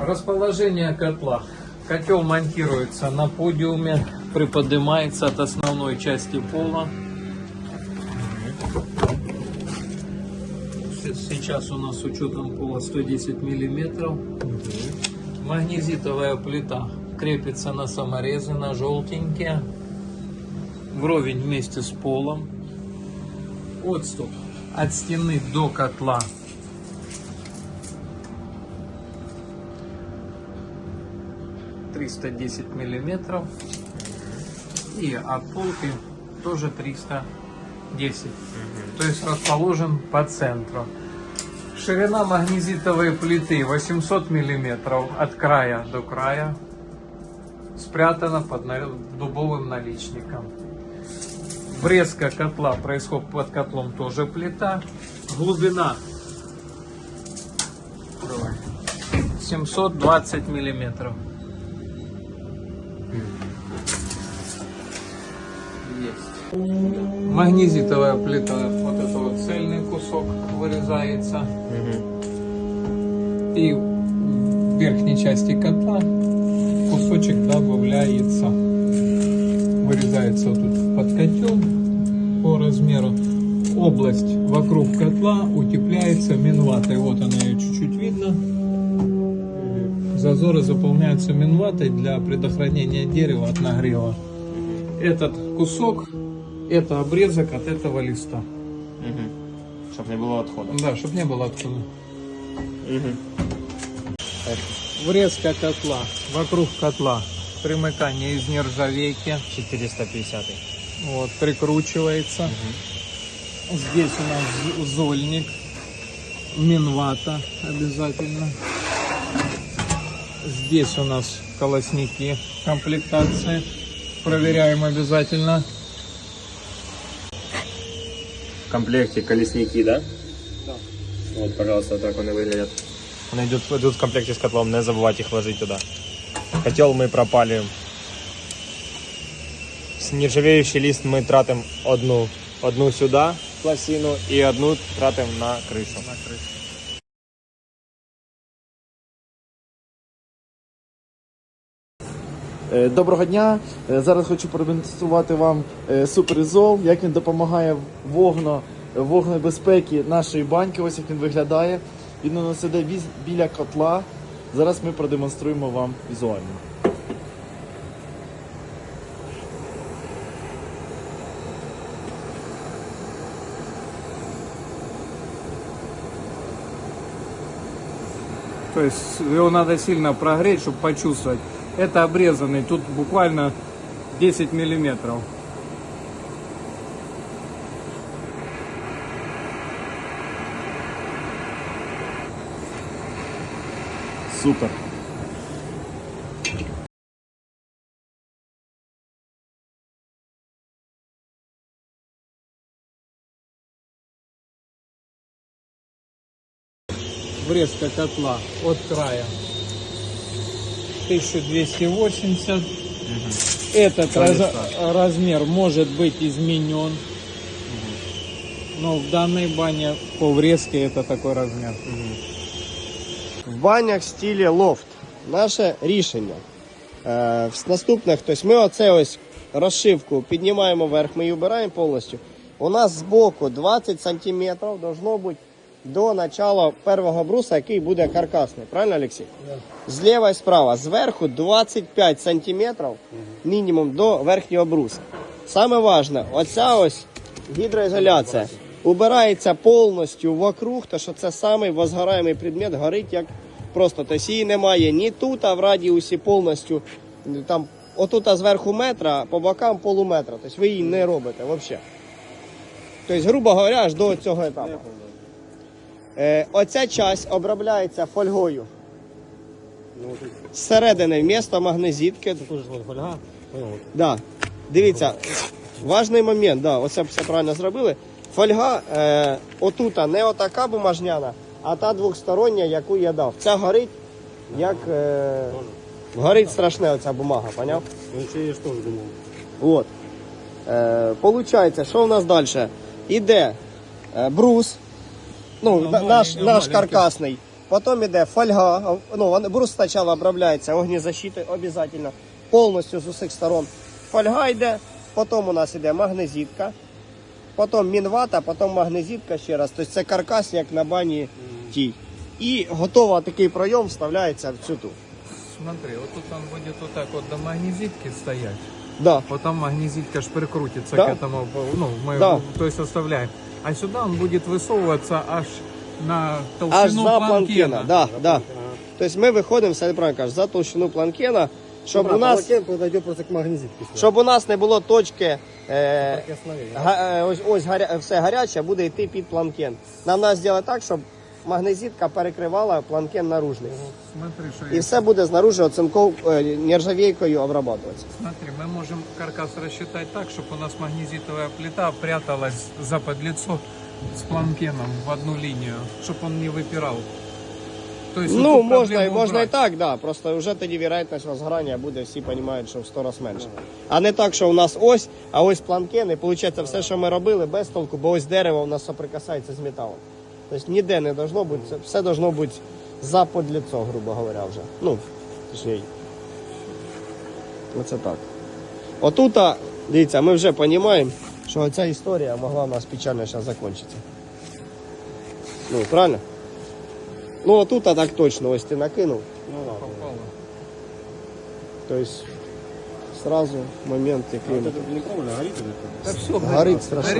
Расположение котла. Котел монтируется на подиуме, приподнимается от основной части пола. Сейчас у нас с учетом пола 110 миллиметров. Магнезитовая плита крепится на саморезы, на желтенькие. Вровень вместе с полом. Отступ от стены до котла 310 миллиметров. И от полки тоже 310. То есть расположен по центру. Ширина магнезитовой плиты 800 миллиметров от края до края. Спрятана под дубовым наличником. Врезка котла происходит под котлом тоже плита. Глубина 720 миллиметров. Есть. Магнезитовая плита, вот это вот цельный кусок вырезается. И в верхней части котла кусочек добавляется. Вырезается вот тут под котел по размеру. Область вокруг котла утепляется минватой. Вот она ее чуть-чуть видно. Зазоры заполняются минватой для предохранения дерева от нагрева. Этот кусок, это обрезок от этого листа. Щоб не було відходу. Да, чтобы не было откуда. Врезка котла, вокруг котла, примыкание из нержавейки, 450. вот, прикручивается. Здесь у нас зольник, минвата обязательно. Здесь у нас колосники комплектации, проверяем обязательно. В комплекте колесники, да? Да. Вот, пожалуйста, так вони виглядять. Вони йдуть, йдуть в комплекті з котлом, не забувайте їх вложити туди. Котел ми пропалюємо. С нержавеючий лист ми тратимо одну, одну сюди, пластину, і одну тратимо на кришу. На крыше. Доброго дня. Е, Зараз хочу продемонструвати вам е, суперізол, як він допомагає вогно, вогнебезпеки нашої баньки. Ось як він виглядає. Він у нас іде біля котла. Зараз ми продемонструємо вам візуально. То есть его надо сильно прогреть, чтобы почувствовать. Это обрезанный, тут буквально 10 миллиметров. Супер. Врезка котла от края 1280. Этот раз- размер может быть изменен. Но в данной бане по врезке это такой размер. в банях в стилі лофт. Наше рішення. Е, в наступних, тобто ми оце ось розшивку піднімаємо вверх, ми її вбираємо повністю. У нас збоку 20 см должно бути До начала першого бруса, який буде каркасний. Правильно, Олексій? Зліва і справа. Зверху 25 см мінімум до верхнього бруса. Саме важне, оця ось гідроізоляція убирається повністю вокруг, тому що це самий возгораємий предмет, горить як просто. Тобто її немає ні тут, а в радіусі повністю там отут а зверху метра, по бокам полуметра. Тобто ви її не робите взагалі. Тобто, грубо говоря, аж до цього етапу. Е, оця часть обробляється фольгою. Зсередини вмісто магнезитки. Да. Дивіться, важний момент, да, оце все правильно зробили. Фольга е, отута не отака бумажняна, а та двохстороння, яку я дав. Ця горить, як е, горить страшне оця бумага, поняв? Ну, я ж теж думав. От. Е, получається, що в нас далі? Іде е, брус, ну, на- наш, наш каркасний. Потім йде фольга. Ну, вон- брус спочатку обробляється огнезащитою обов'язково, повністю з усіх сторон. Фольга йде, потім у нас йде магнезитка, потім мінвата, потім магнезитка ще раз. Тобто це каркас, як на бані тій. І готово такий пройом вставляється в цю ту. Смотри, вот тут он будет вот так вот до магнезитки стоять. Да. Вот там магнезитка ж прикрутится Да. к этому, ну, мы, Да. то есть оставляем. А сюда он будет высовываться аж на Аж толщину за планкена. планкена. Да, да. Тобто ми виходимо, все правильно кажеш, за толщину планкена, щоб у нас, подойдет просто к магнезитке. щоб у нас не було точки. Е, га- е, ось ось гаря, все гаряче буде йти під планкен. Нам треба зробити так, щоб магнезитка перекривала планкен наружний. Смотри, что І есть. все буде знаружи оцинков е, нержавійкою обрабатуватися. Смотри, мы можем каркас рассчитать так, чтобы у нас магнезитовая плита пряталась за подлицо с планкеном в одну линию, чтобы он не выпирал. То есть вот Ну, тут можна, і проблему можна і убрать. так, да. Просто вже тоді вірогідність розгорання буде, всі розуміють, що в 100 раз менше. А не так, що у нас ось, а ось планкен, і виходить все, що ми робили, без толку, бо ось дерево у нас соприкасається з металом. Тобто ніде не должно бути, це все должно бути за подліцо, грубо говоря, вже. Ну, точніше. Оце так. Отут, дивіться, ми вже розуміємо, що ця історія могла у нас печально зараз закінчитися. Ну, правильно? Ну, отут так точно, ось ти накинув. Попало. Тобто, сразу момент, який Это не кровля, горит или горить страшно.